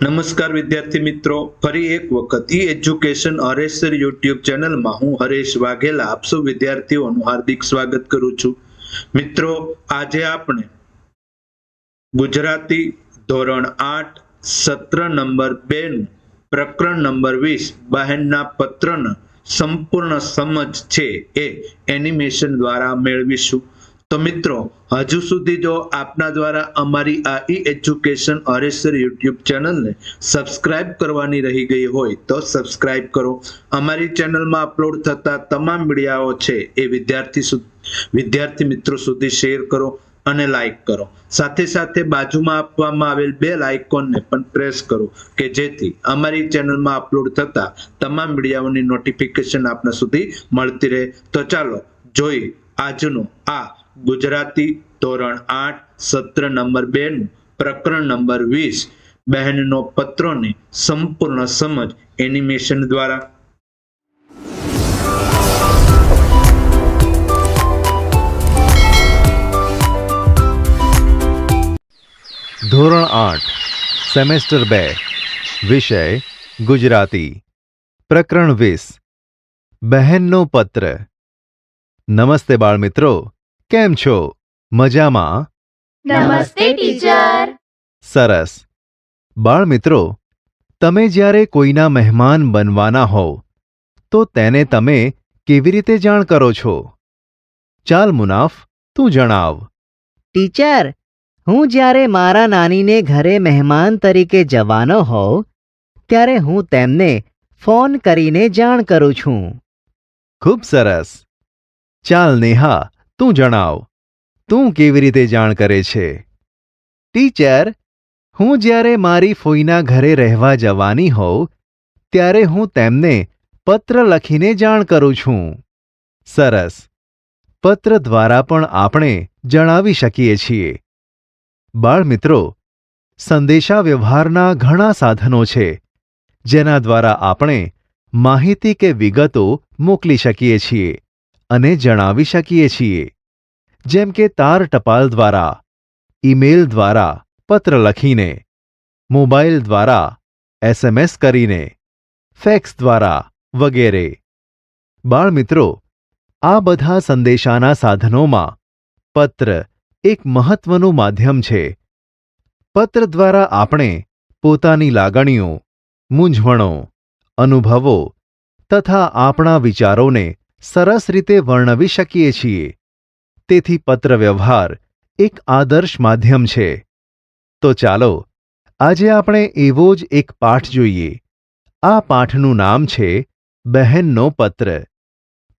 નમસ્કાર વિદ્યાર્થી મિત્રો, ફરી એક વખત ઈ એજ્યુકેશન હરેશર યુટ્યુબ ચેનલમાં હું હરેશ વાઘેલા આપ સૌ વિદ્યાર્થીઓનું હાર્દિક સ્વાગત કરું છું. મિત્રો, આજે આપણે ગુજરાતી ધોરણ આઠ, સત્ર નંબર બે પ્રકરણ નંબર વીસ બહેનના પત્રનો સંપૂર્ણ સમજ છે એ એનિમેશન દ્વારા મેળવીશું. તો મિત્રો, હજુ સુધી જો આપના દ્વારા અમારી આ ઈ એજ્યુકેશન હરેશ્વર યુટ્યુબ ચેનલને સબસ્ક્રાઇબ કરવાની રહી ગઈ હોય તો સબસ્ક્રાઇબ કરો. અમારી ચેનલમાં અપલોડ થતા તમામ મીડિયાઓ છે એ વિદ્યાર્થી વિદ્યાર્થી મિત્રો સુધી શેર કરો અને લાઇક કરો. સાથે સાથે બાજુમાં આપવામાં આવેલ બેલ આઇકોનને પણ પ્રેસ કરો કે જેથી અમારી ચેનલમાં અપલોડ થતા તમામ મીડિયાઓની નોટિફિકેશન આપના સુધી મળતી રહે. તો ચાલો, જોઈ આજનો આ ગુજરાતી ધોરણ આઠ, સત્ર નંબર બે નું પ્રકરણ નંબર વીસ, બહેનનો પત્રોની સંપૂર્ણ સમજ એનિમેશન દ્વારા. ધોરણ આઠ, સેમેસ્ટર બે, વિષય, ગુજરાતી. પ્રકરણ વીસ, બહેનનો પત્ર. નમસ્તે બાળમિત્રો કેમ છો? મજામાં? નમસ્તે ટીચર. સરસ. બાળમિત્રો તમે જ્યારે કોઈના મહેમાન બનવાના હોવ તો તેને તમે કેવી રીતે જાણ કરો છો? ચાલ મુનાફ તું જણાવ. ટીચર હું જ્યારે મારા નાનીને ઘરે મહેમાન તરીકે જવાનો હોઉં ત્યારે હું તેમને ફોન કરીને જાણ કરું છું. ખૂબ સરસ. ચાલ નેહા તું જણાવ, તું કેવી રીતે જાણ કરે છે? ટીચર, હું જ્યારે મારી ફોઈના ઘરે રહેવા જવાની હોઉં, ત્યારે હું તેમને પત્ર લખીને જાણ કરું છું. સરસ. પત્ર દ્વારા પણ આપણે જણાવી શકીએ છીએ. બાળમિત્રો સંદેશા વ્યવહારના ઘણા સાધનો છે, જેના દ્વારા આપણે માહિતી કે વિગતો મોકલી શકીએ છીએ. અને જણાવી શકીએ છીએ. જેમ કે તાર ટપાલ દ્વારા, ઈમેલ દ્વારા પત્ર લખીને, મોબાઈલ દ્વારા એસએમએસ કરીને, ફેક્સ દ્વારા વગેરે. બાળમિત્રો, આ બધા સંદેશાના સાધનોમાં પત્ર એક મહત્વનું માધ્યમ છે. પત્ર દ્વારા આપણે પોતાની લાગણીઓ, મૂંઝવણો, અનુભવો તથા આપણા વિચારોને સરસ રીતે વર્ણવી શકીએ છીએ. તેથી પત્ર વ્યવહાર એક આદર્શ માધ્યમ છે. તો ચાલો, આજે આપણે એવો જ એક પાઠ જોઈએ. આ પાઠનું નામ છે, બહેનનો પત્ર.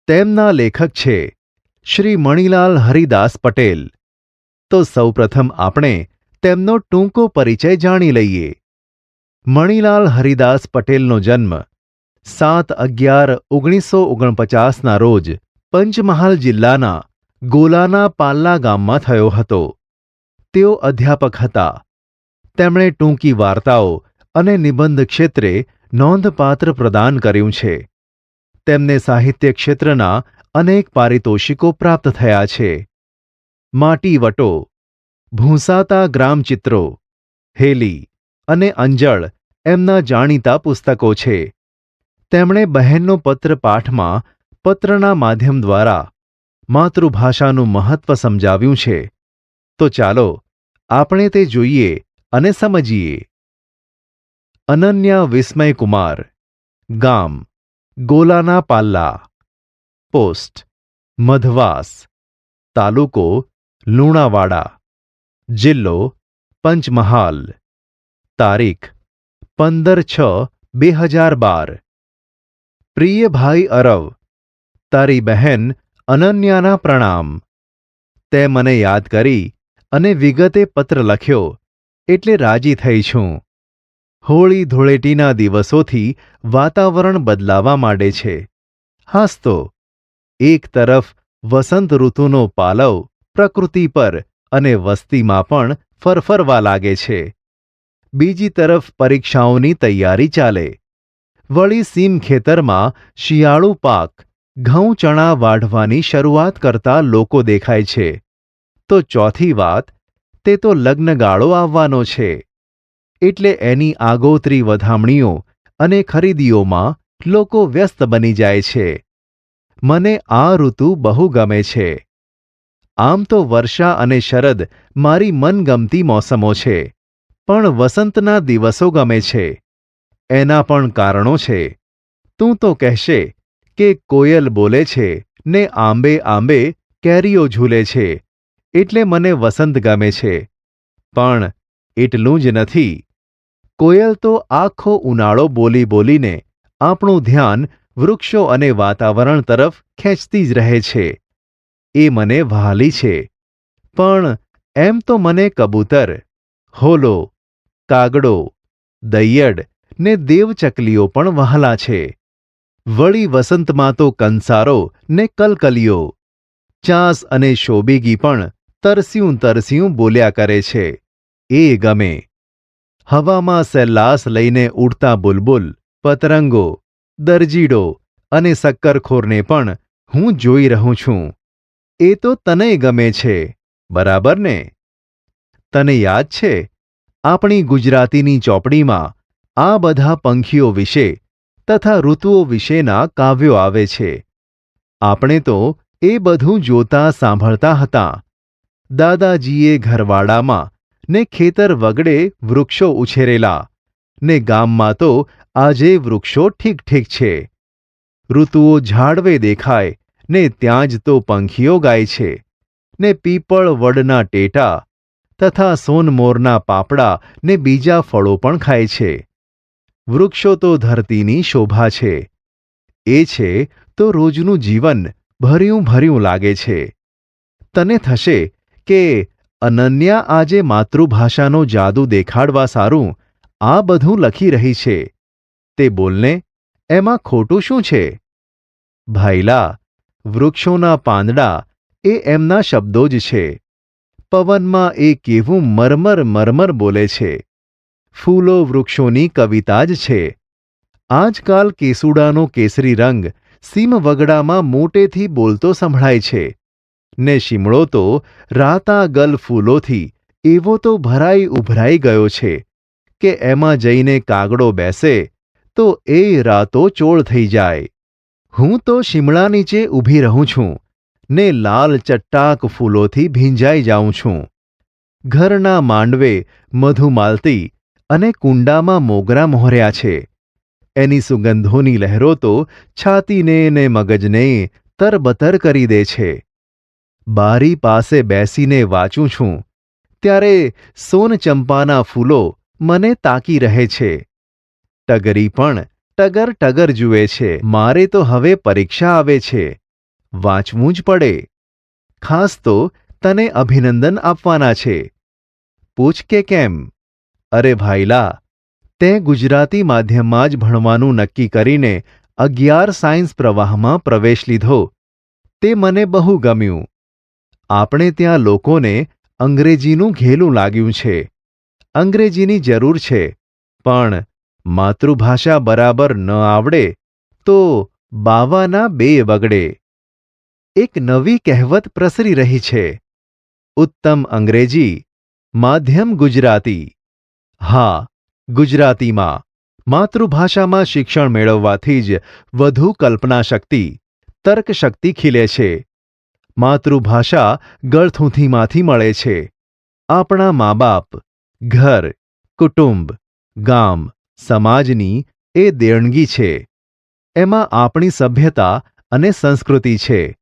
તેમના લેખક છે, શ્રી મણિલાલ હરિદાસ પટેલ. તો સૌપ્રથમ આપણે તેમનો ટૂંકો પરિચય જાણી લઈએ. મણિલાલ હરિદાસ પટેલનો જન્મ સાત અગિયાર ઓગણીસો ઓગણપચાસના રોજ પંચમહાલ જિલ્લાના ગોલાના પાલ્લા ગામમાં થયો હતો. તેઓ અધ્યાપક હતા. તેમણે ટૂંકી વાર્તાઓ અને નિબંધ ક્ષેત્રે નોંધપાત્ર પ્રદાન કર્યું છે. તેમને સાહિત્ય ક્ષેત્રના અનેક પારિતોષિકો પ્રાપ્ત થયા છે. માટી વટો, ભૂંસાતા ગ્રામચિત્રો, હેલી અને અંજળ એમના જાણીતા પુસ્તકો છે. તેમણે બહેનનો પત્ર પાઠમાં પત્રના માધ્યમ દ્વારા માતૃભાષાનું મહત્વ સમજાવ્યું છે. તો ચાલો, આપણે તે જોઈએ અને સમજીએ. અનન્યા વિસ્મયકુમાર ગામ, ગોલાના પાલ્લા. પોસ્ટ, મધવાસ, તાલુકો, લુણાવાડા, જિલ્લો, પંચમહાલ. તારીખ, પંદર છ, બે હજાર બાર. પ્રિય ભાઈ અરવ, તારી બહેન અનન્યાના પ્રણામ. તે મને યાદ કરી અને વિગતે પત્ર લખ્યો, એટલે રાજી થઈ છું. હોળી ધૂળેટીના દિવસોથી વાતાવરણ બદલાવા માંડે છે. હાસ્તો એક તરફ વસંત ઋતુનો પાલવ પ્રકૃતિ પર અને વસ્તીમાં પણ ફરફરવા લાગે છે. બીજી તરફ પરીક્ષાઓની તૈયારી ચાલે. વળી સીમ ખેતરમાં શિયાળુ પાક, ઘઉં ચણા વાઢવાની શરૂઆત કરતા લોકો દેખાય છે. તો ચોથી વાત, તે તો લગ્નગાળો આવવાનો છે. એટલે એની આગોતરી વધામણીઓ અને ખરીદીઓમાં લોકો વ્યસ્ત બની જાય છે. મને આ ઋતુ બહુ ગમે છે. આમ તો વર્ષા અને શરદ મારી મનગમતી મોસમો છે. પણ વસંતના દિવસો ગમે છે. એના પણ કારણો છે. તું તો કહેશે કે કોયલ બોલે છે ને આંબે આંબે કેરીઓ ઝૂલે છે, એટલે મને વસંત ગમે છે. પણ એટલું જ નથી. કોયલ તો આખો ઉનાળો બોલી બોલીને આપણું ધ્યાન વૃક્ષો અને વાતાવરણ તરફ ખેંચતી જ રહે છે. એ મને વહાલી છે. પણ એમ તો મને કબૂતર, હોલો, કાગડો, દૈયડ ને દેવચકલીઓ પણ વહાલા છે. વળી વસંતમાં તો કંસારો ને કલકલીઓ ચાંસ અને શોબેગી પણ તરસ્યું તરસ્યું બોલ્યા કરે છે. એ ગમે. હવામાં સહેલાસ લઈને ઉડતા બુલબુલ, પતરંગો, દરજીડો અને શક્કરખોરને પણ હું જોઈ રહું છું. એ તો તને ગમે છે, બરાબર ને? તને યાદ છે? આપણી ગુજરાતીની ચોપડીમાં આ બધા પંખીઓ વિશે તથા ઋતુઓ વિશેના કાવ્યો આવે છે. આપણે તો એ બધું જોતા સાંભળતા હતા. દાદાજીએ ઘરવાડામાં ને ખેતર વગડે વૃક્ષો ઉછેરેલા ને ગામમાં તો આજે વૃક્ષો ઠીક ઠીક છે. ઋતુઓ ઝાડવે દેખાય ને ત્યાં જ તો પંખીઓ ગાય છે. ને પીપળ વડના ટેટા તથા સોનમોરના પાપડા ને બીજા ફળો પણ ખાય છે. વૃક્ષો તો ધરતીની શોભા છે. એ છે તો રોજનું જીવન ભર્યું ભર્યું લાગે છે. તને થશે કે અનન્યા આજે માતૃભાષાનો જાદુ દેખાડવા સારું આ બધું લખી રહી છે. તે બોલને, એમાં ખોટું શું છે? ભાઈલા, વૃક્ષોના પાંદડા એ એમના શબ્દો જ છે. પવનમાં એ કેવું મરમર મરમર બોલે છે. ફૂલો વૃક્ષોની કવિતા જ છે. આજકાલ કેસુડાનો કેસરી રંગ સીમવગડામાં મોટેથી બોલતો સંભળાય છે. ને શિમળો તો રાતા ગલ ફૂલોથી એવો તો ભરાઈ ઉભરાઈ ગયો છે કે એમાં જઈને કાગડો બેસે તો એ રાતો ચોળ થઈ જાય. હું તો શિમળા નીચે ઊભી રહું છું ને લાલ ચટ્ટાક ફૂલોથી ભીંજાઈ જાઉં છું. ઘરના માંડવે મધુમાલતી અને કુંડામાં મોગરા મોહર્યા છે. એની સુગંધોની લહેરો તો છાતીને ને મગજને તરબતર કરી દે છે. બારી પાસે બેસીને વાંચું છું. ત્યારે સોનચંપાના ફૂલો મને તાકી રહે છે. ટગરી પણ ટગર ટગર જુએ છે. મારે તો હવે પરીક્ષા આવે છે. વાંચવું જ પડે. ખાસ તો તને અભિનંદન આપવાના છે. પૂછ કે કેમ? અરે ભાઈલા, તે ગુજરાતી માધ્યમમાં જ ભણવાનું નક્કી કરીને અગિયાર સાયન્સ પ્રવાહમાં પ્રવેશ લીધો. તે મને બહુ ગમ્યું. આપણે ત્યાં લોકોને અંગ્રેજીનું ઘેલું લાગ્યું છે. અંગ્રેજીની જરૂર છે, પણ માતૃભાષા બરાબર ન આવડે તો બાવાના બે વગડે. એક નવી કહેવત પ્રસરી રહી છે. ઉત્તમ અંગ્રેજી, માધ્યમ ગુજરાતી. હા, ગુજરાતીમાં. માતૃભાષામાં શિક્ષણ મેળવવાથી જ વધુ કલ્પના શક્તિ તર્ક ખીલે છે. માતૃભાષા ગળથૂથીમાંથી મળે છે. આપણા મા બાપ ઘર, કુટુંબ, ગામ, સમાજની એ દેણગી છે. એમાં આપણી સભ્યતા અને સંસ્કૃતિ છે.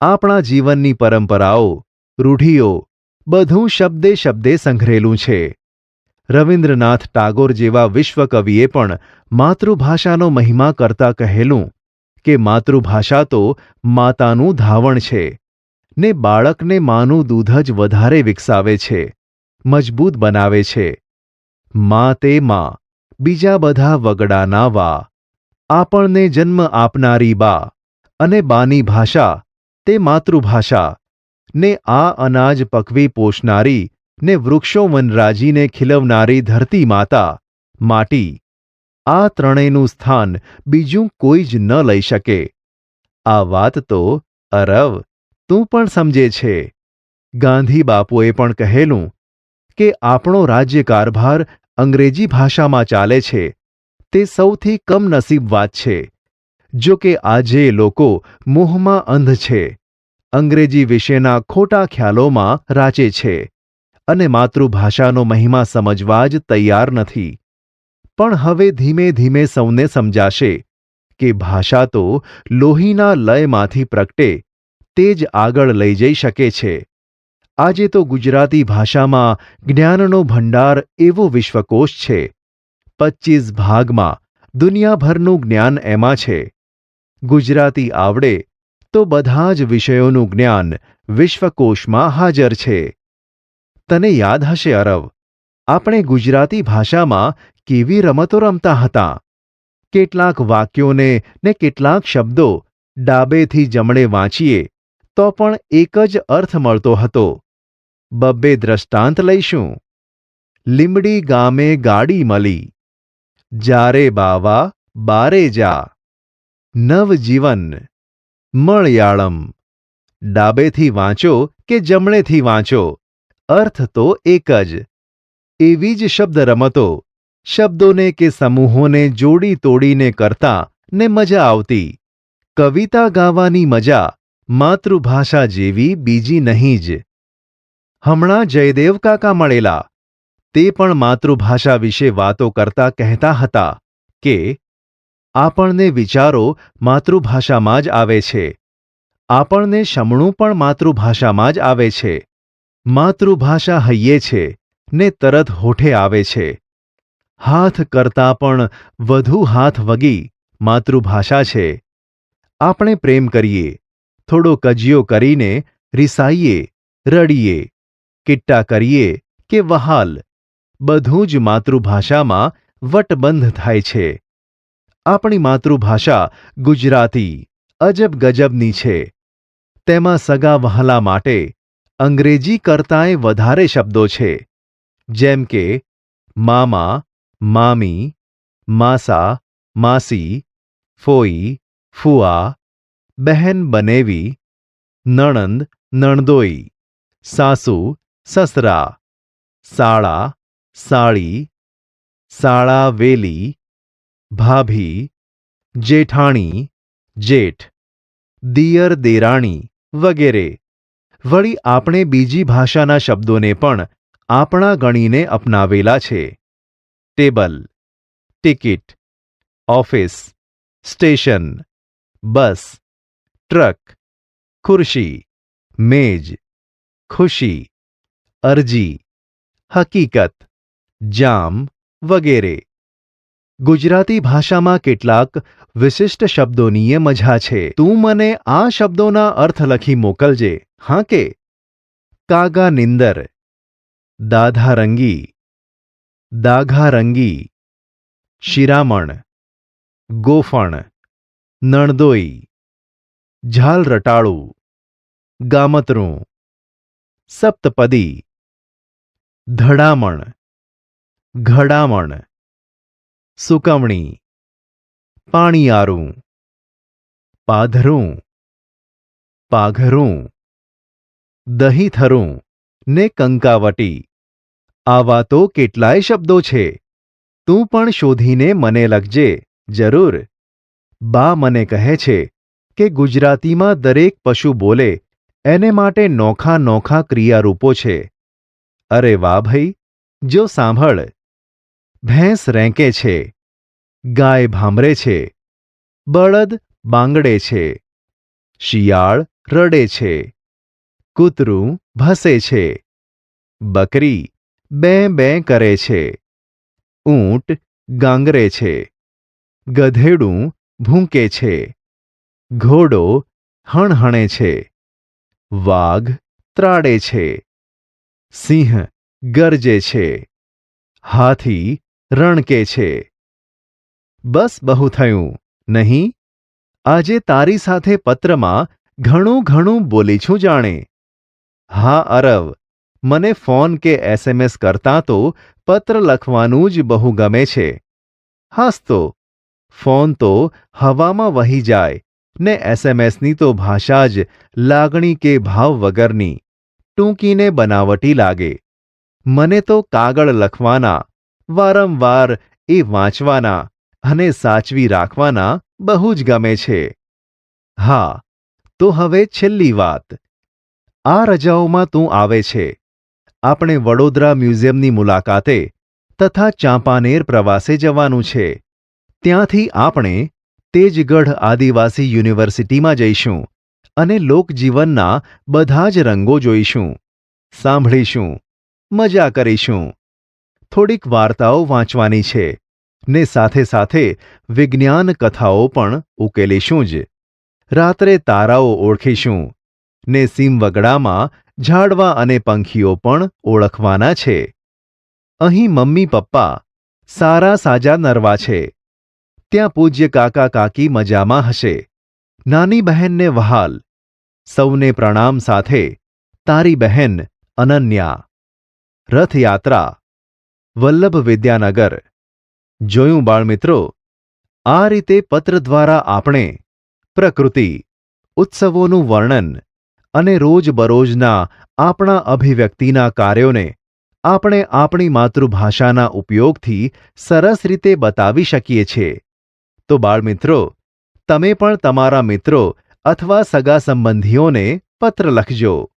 આપણા જીવનની પરંપરાઓ, રૂઢિઓ, બધું શબ્દે શબ્દે સંઘરેલું છે. રવિન્દ્રનાથ ટાગોર જેવા વિશ્વકવિએ પણ માતૃભાષાનો મહિમા કરતા કહેલું કે માતૃભાષા તો માતાનું ધાવણ છે ને બાળકને માનું દૂધ જ વધારે વિકસાવે છે, મજબૂત બનાવે છે. મા તે મા, બીજા બધા વગડાના વા, આપણને જન્મ આપનારી બા અને બાની ભાષા તે માતૃભાષા ને આ અનાજ પકવી પોષનારી ને વૃક્ષો વનરાજીને ખીલવનારી ધરતી માતા, માટી. આ ત્રણેયનું સ્થાન બીજું કોઈ જ ન લઈ શકે. આ વાત તો અરવ, તું પણ સમજે છે. ગાંધી બાપુએ પણ કહેલું કે આપણો રાજ્ય કારભાર અંગ્રેજી ભાષામાં ચાલે છે. તે સૌથી કમનસીબ વાત છે. જો કે આજે લોકો મોહમાં અંધ છે. અંગ્રેજી વિશેના ખોટા ખ્યાલોમાં રાચે છે. અને માતૃભાષાનો મહિમા સમજવા જ તૈયાર નથી. પણ હવે ધીમે ધીમે સૌને સમજાશે કે ભાષા તો લોહીના લયમાંથી પ્રગટે, તે જ આગળ લઈ જઈ શકે છે. આજે તો ગુજરાતી ભાષામાં જ્ઞાનનો ભંડાર એવો વિશ્વકોશ છે. પચીસ ભાગમાં દુનિયાભરનું જ્ઞાન એમાં છે. ગુજરાતી આવડે તો બધા જ વિષયોનું જ્ઞાન વિશ્વકોશમાં હાજર છે. તને યાદ હશે, અરવ. આપણે ગુજરાતી ભાષામાં કેવી રમતો રમતા હતા. કેટલાક વાક્યોને ને કેટલાક શબ્દો ડાબેથી જમણે વાંચીએ, તો પણ એક જ અર્થ મળતો હતો. બબ્બે દ્રષ્ટાંત લઈશું. લીમડી ગામે ગાડી મળી. જારે બાવા, બારે જા. નવજીવન. મળયાળમ. ડાબેથી વાંચો કે જમણેથી વાંચો? અર્થ તો એક જ. એવી જ શબ્દ રમતો, શબ્દોને કે સમૂહોને જોડી તોડીને કરતા ને મજા આવતી. કવિતા ગાવાની મજા માતૃભાષા જેવી બીજી નહીં જ. હમણાં જયદેવ કાકા મળેલા. તે પણ માતૃભાષા વિશે વાતો કરતા કહેતા હતા કે, આપણને વિચારો માતૃભાષામાં જ આવે છે. આપણને શમણું પણ માતૃભાષામાં જ આવે છે. માતૃભાષા હૈયે છે, ને તરત હોઠે આવે છે. હાથ કરતાં પણ વધુ હાથ વગી માતૃભાષા છે. આપણે પ્રેમ કરીએ, થોડો કજિયો કરીને રિસાઈએ, રડીએ, કિટ્ટા કરીએ કે વહાલ. બધું જ માતૃભાષામાં વટબંધ થાય છે. આપણી માતૃભાષા ગુજરાતી અજબ ગજબની છે. તેમાં સગા વહાલા માટે અંગ્રેજી કરતાંય વધારે શબ્દો છે. જેમ કે, મામા, મામી, માસા, માસી, ફોઈ, ફુઆ, બહેન બનેવી, નણંદ, નણદોઈ, સાસુ, સસરા, સાળા, સાળી સાળા વેલી ભાભી, જેઠાણી, જેઠ, દિયર દેરાણી વગેરે. વળી આપણે બીજી ભાષાના શબ્દોને પણ આપણા ગણીને અપનાવેલા છે. Table, ticket, office, station, bus, truck, ખુરશી, મેજ, ખુશી, અરજી, હકીકત, જામ વગેરે. ગુજરાતી ભાષામાં કેટલાક વિશિષ્ટ શબ્દોની એ મજા છે. તું મને આ શબ્દોના અર્થ લખી મોકલજે. હા કે? કાગા નિંદર. દાધારંગી દાઘારંગી શિરામણ. ગોફણ. નણદોઈ. ઝાલ રટાળું. ગામતરું. સપ્તપદી. ધડામણ. ઘડામણ. સુકવણી. પાણીયારું. પાધરું. પાઘરું. દહીંથરું. ને કંકાવટી. આવા તો કેટલાય શબ્દો છે. તું પણ શોધીને મને લખજે, જરૂર. બા મને કહે છે કે ગુજરાતીમાં દરેક પશુ બોલે, એને માટે નોખા નોખા ક્રિયારૂપો છે. અરે વાહ ભાઈ, જો સાંભળ. ભેંસ રેંકે છે, ગાય ભામરે છે, બળદ બાંગડે છે, શિયાળ રડે છે, કૂતરું ભસે છે, બકરી બે બે કરે છે, ઊંટ ગાંગરે છે, ગધેડું ભૂંકે છે, ઘોડો હણહણે છે, વાઘ ત્રાડે છે, સિંહ ગરજે છે, હાથી રણકે છે. બસ બહુ થયું, નહીં? આજે તારી સાથે પત્રમાં ઘણું ઘણું બોલી છું જાણે. હા, અરવ, મને ફોન કે એસએમએસ કરતાં તો પત્ર લખવાનું જ બહુ ગમે છે. હાસ તો, ફોન તો હવામાં વહી જાય, ને એસએમએસની તો ભાષા જ લાગણી કે ભાવ વગરની, ટૂંકીને બનાવટી લાગે. મને તો કાગળ લખવાના વારંવાર એ વાંચવાના અને સાચવી રાખવાના બહુ જ ગમે છે. હા, તો હવે છેલ્લી વાત. આ રજાઓમાં તું આવે છે. આપણે વડોદરા મ્યુઝિયમની મુલાકાતે તથા ચાંપાનેર પ્રવાસે જવાનું છે. ત્યાંથી આપણે તેજગઢ આદિવાસી યુનિવર્સિટીમાં જઈશું અને લોકજીવનના બધા જ રંગો જોઈશું, સાંભળીશું, મજા કરીશું. થોડીક વાર્તાઓ વાંચવાની છે ને સાથે સાથે વિજ્ઞાન કથાઓ પણ ઉકેલીશું જ. રાત્રે તારાઓ ઓળખીશું ને સીમવગડામાં ઝાડવા અને પંખીઓ પણ ઓળખવાના છે. અહીં મમ્મી પપ્પા સારા સાજા નરવા છે. ત્યાં પૂજ્ય કાકા કાકી મજામાં હશે. નાની બહેનને વહાલ. સૌને પ્રણામ સાથે તારી બહેન અનન્યા. રથયાત્રા વલ્લભ વિદ્યાનગર. જોયું બાળમિત્રો, આ રીતે પત્ર દ્વારા આપણે પ્રકૃતિ, ઉત્સવોનું વર્ણન અને રોજબરોજના આપણા અભિવ્યક્તિના કાર્યોને આપણે આપણી માતૃભાષાના ઉપયોગથી સરસ રીતે બતાવી શકીએ છીએ. તો બાળમિત્રો, તમે પણ તમારા મિત્રો અથવા સગા સંબંધીઓને પત્ર લખજો.